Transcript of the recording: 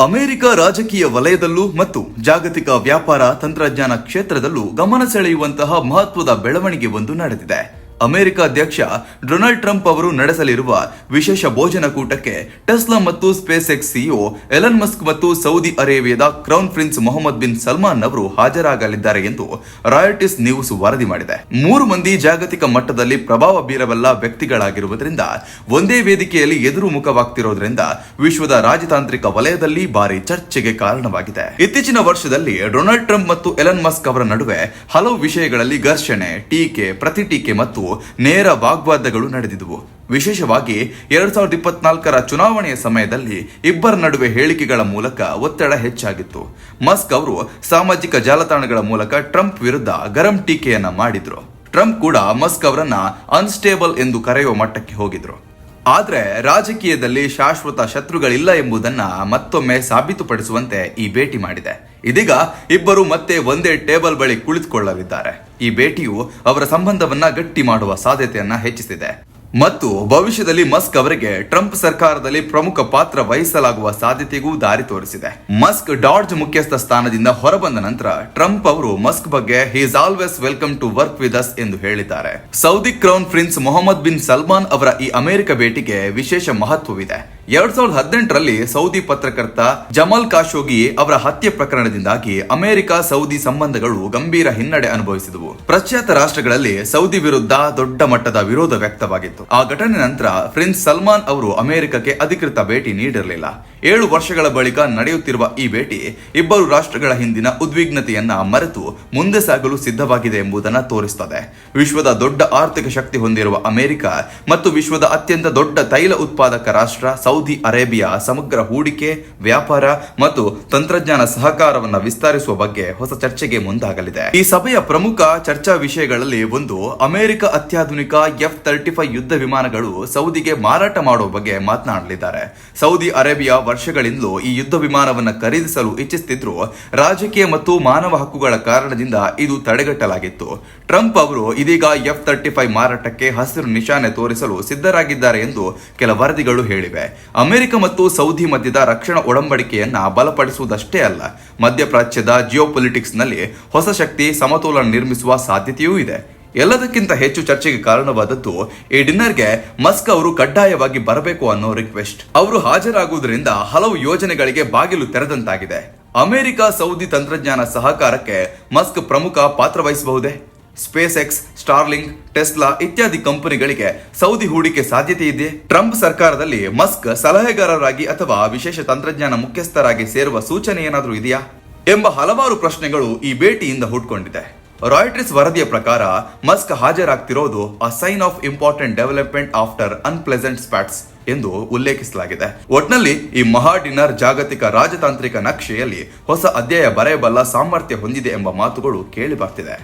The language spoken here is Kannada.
ಅಮೆರಿಕ ರಾಜಕೀಯ ವಲಯದಲ್ಲೂ ಮತ್ತು ಜಾಗತಿಕ ವ್ಯಾಪಾರ ತಂತ್ರಜ್ಞಾನ ಕ್ಷೇತ್ರದಲ್ಲೂ ಗಮನ ಸೆಳೆಯುವಂತಹ ಮಹತ್ವದ ಬೆಳವಣಿಗೆ ಒಂದು ನಡೆದಿದೆ. ಅಮೆರಿಕ ಅಧ್ಯಕ್ಷ ಡೊನಾಲ್ಡ್ ಟ್ರಂಪ್ ಅವರು ನಡೆಸಲಿರುವ ವಿಶೇಷ ಭೋಜನ ಕೂಟಕ್ಕೆ ಟೆಸ್ಲಾ ಮತ್ತು SpaceX CEO Elon Musk ಮತ್ತು ಸೌದಿ ಅರೇಬಿಯಾದ crown prince Mohammed bin Salman ಅವರು ಹಾಜರಾಗಲಿದ್ದಾರೆ ಎಂದು ರಾಯಟಿಸ್ ನ್ಯೂಸ್ ವರದಿ ಮಾಡಿದೆ. ಮೂರು ಮಂದಿ ಜಾಗತಿಕ ಮಟ್ಟದಲ್ಲಿ ಪ್ರಭಾವ ಬೀರಬಲ್ಲ ವ್ಯಕ್ತಿಗಳಾಗಿರುವುದರಿಂದ, ಒಂದೇ ವೇದಿಕೆಯಲ್ಲಿ ಎದುರು ಮುಖವಾಗ್ತಿರೋದ್ರಿಂದ ವಿಶ್ವದ ರಾಜತಾಂತ್ರಿಕ ವಲಯದಲ್ಲಿ ಭಾರಿ ಚರ್ಚೆಗೆ ಕಾರಣವಾಗಿದೆ. ಇತ್ತೀಚಿನ ವರ್ಷದಲ್ಲಿ ಡೊನಾಲ್ಡ್ ಟ್ರಂಪ್ ಮತ್ತು ಎಲನ್ ಮಸ್ಕ್ ಅವರ ನಡುವೆ ಹಲವು ವಿಷಯಗಳಲ್ಲಿ ಘರ್ಷಣೆ, ಟೀಕೆ ಪ್ರತಿ ಟೀಕೆ ಮತ್ತು ನೇರ ವಾಗ್ವಾದಗಳು ನಡೆದಿದ್ದವು. ವಿಶೇಷವಾಗಿ ಎರಡ್ ಸಾವಿರದ ಇಪ್ಪತ್ನಾಲ್ಕರ ಚುನಾವಣೆಯ ಸಮಯದಲ್ಲಿ ಇಬ್ಬರ ನಡುವೆ ಹೇಳಿಕೆಗಳ ಮೂಲಕ ಒತ್ತಡ ಹೆಚ್ಚಾಗಿತ್ತು. ಮಸ್ಕ್ ಅವರು ಸಾಮಾಜಿಕ ಜಾಲತಾಣಗಳ ಮೂಲಕ ಟ್ರಂಪ್ ವಿರುದ್ಧ ಗರಂ ಟೀಕೆಯನ್ನ ಮಾಡಿದ್ರು. ಟ್ರಂಪ್ ಕೂಡ ಮಸ್ಕ್ ಅವರನ್ನ ಅನ್ಸ್ಟೇಬಲ್ ಎಂದು ಕರೆಯುವ ಮಟ್ಟಕ್ಕೆ ಹೋಗಿದ್ರು. ಆದ್ರೆ ರಾಜಕೀಯದಲ್ಲಿ ಶಾಶ್ವತ ಶತ್ರುಗಳಿಲ್ಲ ಎಂಬುದನ್ನ ಮತ್ತೊಮ್ಮೆ ಸಾಬೀತುಪಡಿಸುವಂತೆ ಈ ಭೇಟಿ ಮಾಡಿದೆ. ಇದೀಗ ಇಬ್ಬರು ಮತ್ತೆ ಒಂದೇ ಟೇಬಲ್ ಬಳಿ ಕುಳಿತುಕೊಳ್ಳಲಿದ್ದಾರೆ. ಈ ಭೇಟಿಯು ಅವರ ಸಂಬಂಧವನ್ನ ಗಟ್ಟಿ ಮಾಡುವ ಸಾಧ್ಯತೆಯನ್ನ ಹೆಚ್ಚಿಸಿದೆ. ಮತ್ತು ಭವಿಷ್ಯದಲ್ಲಿ ಮಸ್ಕ್ ಅವರಿಗೆ ಟ್ರಂಪ್ ಸರ್ಕಾರದಲ್ಲಿ ಪ್ರಮುಖ ಪಾತ್ರ ವಹಿಸಲಾಗುವ ಸಾಧ್ಯತೆಗೂ ದಾರಿ ತೋರಿಸಿದೆ. ಮಸ್ಕ್ ಡಾಡ್ಜ್ ಮುಖ್ಯಸ್ಥ ಸ್ಥಾನದಿಂದ ಹೊರಬಂದ ನಂತರ ಟ್ರಂಪ್ ಅವರು ಮಸ್ಕ್ ಬಗ್ಗೆ is always welcome to work with us ಎಂದು ಹೇಳಿದ್ದಾರೆ. Saudi crown prince Mohammed bin Salman ಅವರ ಈ ಅಮೆರಿಕ ಭೇಟಿಗೆ ವಿಶೇಷ ಮಹತ್ವವಿದೆ. ಎರಡ್ ಸಾವಿರದ ಹದಿನೆಂಟರಲ್ಲಿ ಸೌದಿ ಪತ್ರಕರ್ತ ಜಮಲ್ ಕಾಶೋಗಿ ಅವರ ಹತ್ಯೆ ಪ್ರಕರಣದಿಂದಾಗಿ ಅಮೆರಿಕ ಸೌದಿ ಸಂಬಂಧಗಳು ಗಂಭೀರ ಹಿನ್ನಡೆ ಅನುಭವಿಸಿದವು. ಪಾಶ್ಚಾತ್ಯ ರಾಷ್ಟ್ರಗಳಲ್ಲಿ ಸೌದಿ ವಿರುದ್ಧ ದೊಡ್ಡ ಮಟ್ಟದ ವಿರೋಧ ವ್ಯಕ್ತವಾಗಿತ್ತು. ಆ ಘಟನೆ ನಂತರ ಪ್ರಿನ್ಸ್ ಸಲ್ಮಾನ್ ಅವರು ಅಮೆರಿಕಕ್ಕೆ ಅಧಿಕೃತ ಭೇಟಿ ನೀಡಿರಲಿಲ್ಲ. ಏಳು ವರ್ಷಗಳ ಬಳಿಕ ನಡೆಯುತ್ತಿರುವ ಈ ಭೇಟಿ ಇಬ್ಬರು ರಾಷ್ಟ್ರಗಳ ಹಿಂದಿನ ಉದ್ವಿಗ್ನತೆಯನ್ನ ಮರೆತು ಮುಂದೆ ಸಾಗಲು ಸಿದ್ಧವಾಗಿದೆ ಎಂಬುದನ್ನು ತೋರಿಸುತ್ತದೆ ವಿಶ್ವದ ದೊಡ್ಡ ಆರ್ಥಿಕ ಶಕ್ತಿ ಹೊಂದಿರುವ ಅಮೆರಿಕ ಮತ್ತು ವಿಶ್ವದ ಅತ್ಯಂತ ದೊಡ್ಡ ತೈಲ ಉತ್ಪಾದಕ ರಾಷ್ಟ್ರ ಸೌದಿ ಅರೇಬಿಯಾ ಸಮಗ್ರ ಹೂಡಿಕೆ, ವ್ಯಾಪಾರ ಮತ್ತು ತಂತ್ರಜ್ಞಾನ ಸಹಕಾರವನ್ನು ವಿಸ್ತರಿಸುವ ಬಗ್ಗೆ ಹೊಸ ಚರ್ಚೆಗೆ ಮುಂದಾಗಲಿದೆ. ಈ ಸಭೆಯ ಪ್ರಮುಖ ಚರ್ಚಾ ವಿಷಯಗಳಲ್ಲಿ ಒಂದು, ಅಮೆರಿಕ ಅತ್ಯಾಧುನಿಕ ಎಫ್ ತರ್ಟಿ ಫೈವ್ ಯುದ್ಧ ವಿಮಾನಗಳು ಸೌದಿಗೆ ಮಾರಾಟ ಮಾಡುವ ಬಗ್ಗೆ ಮಾತನಾಡಲಿದ್ದಾರೆ. ಸೌದಿ ಅರೇಬಿಯಾ ವರ್ಷಗಳಿಂದಲೂ ಈ ಯುದ್ಧ ವಿಮಾನವನ್ನು ಖರೀದಿಸಲು ಇಚ್ಛಿಸುತ್ತಿದ್ರು ರಾಜಕೀಯ ಮತ್ತು ಮಾನವ ಹಕ್ಕುಗಳ ಕಾರಣದಿಂದ ಇದು ತಡೆಗಟ್ಟಲಾಗಿತ್ತು. ಟ್ರಂಪ್ ಅವರು ಇದೀಗ ಎಫ್ ತರ್ಟಿ ಫೈವ್ ಮಾರಾಟಕ್ಕೆ ಹಸಿರು ನಿಶಾನೆ ತೋರಿಸಲು ಸಿದ್ಧರಾಗಿದ್ದಾರೆ ಎಂದು ಕೆಲ ವರದಿಗಳು ಹೇಳಿವೆ. ಅಮೆರಿಕ ಮತ್ತು ಸೌದಿ ಮಧ್ಯದ ರಕ್ಷಣಾ ಒಡಂಬಡಿಕೆಯನ್ನ ಬಲಪಡಿಸುವುದಷ್ಟೇ ಅಲ್ಲ, ಮಧ್ಯಪ್ರಾಚ್ಯದ ಜಿಯೋಪೊಲಿಟಿಕ್ಸ್ನಲ್ಲಿ ಹೊಸ ಶಕ್ತಿ ಸಮತೋಲನ ನಿರ್ಮಿಸುವ ಸಾಧ್ಯತೆಯೂ ಇದೆ. ಎಲ್ಲದಕ್ಕಿಂತ ಹೆಚ್ಚು ಚರ್ಚೆಗೆ ಕಾರಣವಾದದ್ದು, ಈ ಡಿನ್ನರ್ಗೆ ಮಸ್ಕ್ ಅವರು ಕಡ್ಡಾಯವಾಗಿ ಬರಬೇಕು ಅನ್ನೋ ರಿಕ್ವೆಸ್ಟ್. ಅವರು ಹಾಜರಾಗುವುದರಿಂದ ಹಲವು ಯೋಜನೆಗಳಿಗೆ ಬಾಗಿಲು ತೆರೆದಂತಾಗಿದೆ. ಅಮೆರಿಕ ಸೌದಿ ತಂತ್ರಜ್ಞಾನ ಸಹಕಾರಕ್ಕೆ ಮಸ್ಕ್ ಪ್ರಮುಖ ಪಾತ್ರ ವಹಿಸಬಹುದೇ? ಸ್ಪೇಸ್ ಎಕ್ಸ್ ಸ್ಟಾರ್ಲಿಂಗ್ ಟೆಸ್ಲಾ ಇತ್ಯಾದಿ ಕಂಪನಿಗಳಿಗೆ ಸೌದಿ ಹೂಡಿಕೆ ಸಾಧ್ಯತೆ ಇದೆ. ಟ್ರಂಪ್ ಸರ್ಕಾರದಲ್ಲಿ ಮಸ್ಕ್ ಸಲಹೆಗಾರರಾಗಿ ಅಥವಾ ವಿಶೇಷ ತಂತ್ರಜ್ಞಾನ ಮುಖ್ಯಸ್ಥರಾಗಿ ಸೇರುವ ಸೂಚನೆ ಏನಾದರೂ ಇದೆಯಾ? ಎಂಬ ಹಲವಾರು ಪ್ರಶ್ನೆಗಳು ಈ ಭೇಟಿಯಿಂದ ಹುಟ್ಕೊಂಡಿದೆ. ರಾಯ್ಟ್ರಿಸ್ ವರದಿಯ ಪ್ರಕಾರ Musk ಹಾಜರಾಗ್ತಿರೋದು a sign of important development after unpleasant spats ಎಂದು ಉಲ್ಲೇಖಿಸಲಾಗಿದೆ. ಒಟ್ನಲ್ಲಿ ಈ ಮಹಾ ಡಿನ್ನರ್ ಜಾಗತಿಕ ರಾಜತಾಂತ್ರಿಕ ನಕ್ಷೆಯಲ್ಲಿ ಹೊಸ ಅಧ್ಯಾಯ ಬರೆಯಬಲ್ಲ ಸಾಮರ್ಥ್ಯ ಹೊಂದಿದೆ ಎಂಬ ಮಾತುಗಳು ಕೇಳಿ ಬರ್ತಿದೆ.